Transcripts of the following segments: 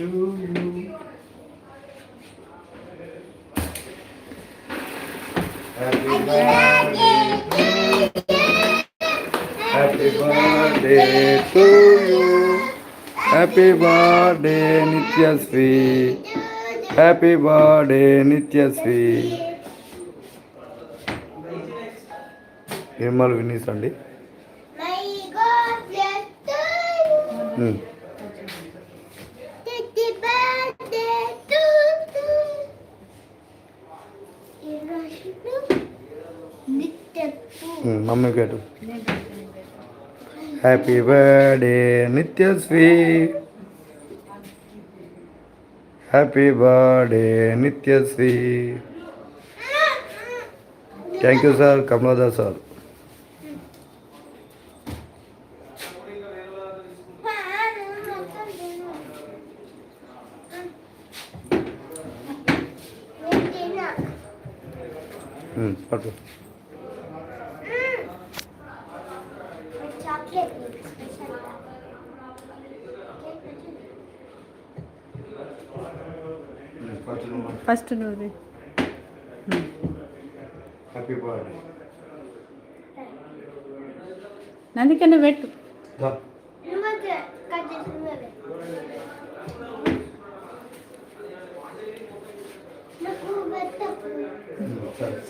to you. Happy birthday to you. Happy birthday to you. Happy birthday, Nityasvi. Happy birthday, Nityasvi. Nirmal Vini's అండి. ఉమ్. Happy birthday to you. ఈరోజు నిత్యపు ఉమ్, mummy cake happy birthday Nithyasri happy birthday Nithyasri thank you sir Kamala Das sir పట్టు first నువ్వు. Happy birthday నువ్వు పెట్టు.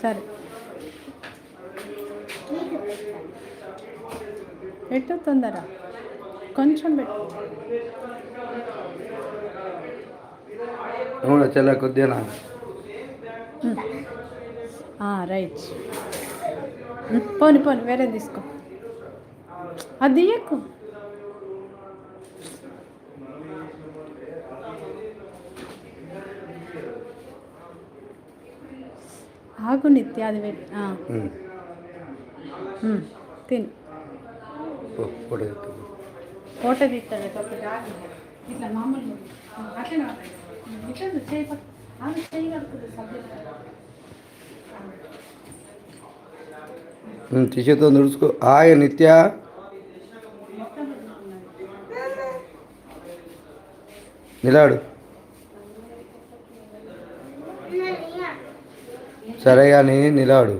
సరే. పెట్టు తొందర కొంచెం పెట్టు. చాలా కొద్దిగా నా రైట్. పోని పోని వేరే తీసుకో. అది తీయకు. ఆగు నిత్య అది పెట్టి తిను. ఫోటో తీస్తాడు. ఇట్లా మామూలు అట్లనే టీషర్ట్తో తుడుచుకో హాయ్ నిత్య. నిలాడు సరే కానీ నిలాడు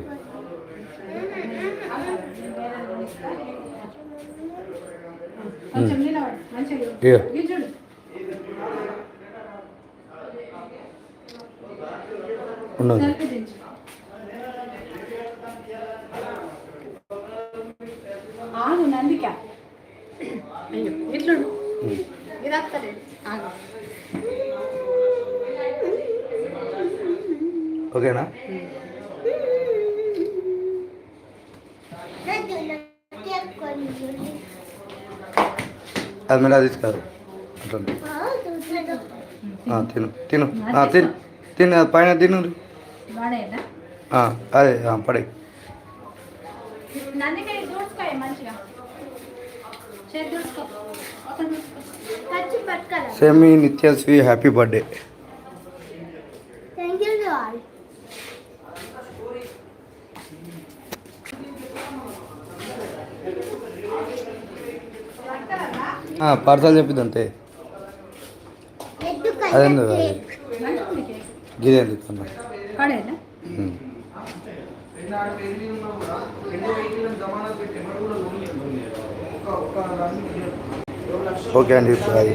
కొంచెం ఉన్నది సెల్ఫీ దించు ఆగు నందిక అయ్యో ఇట్లుడు ఉమ్. ఇది వస్తలేదు ఆగు ఓకేనా అది మళ్ళీ తీసుకాదు అట్లా ఆ, తిను తిను ఆ, తిను తిను అది పైన తిను వాడేనా ఆ, అదే ఆ, పడే. సెమీ నిత్యశ్రీ హ్యాపీ బర్త్డే. పార్సల్ చెప్పింది అంతే కేక్. గిదే తీసుకున్నా వాడేనా ఉమ్. ఓకే అండి బాయ్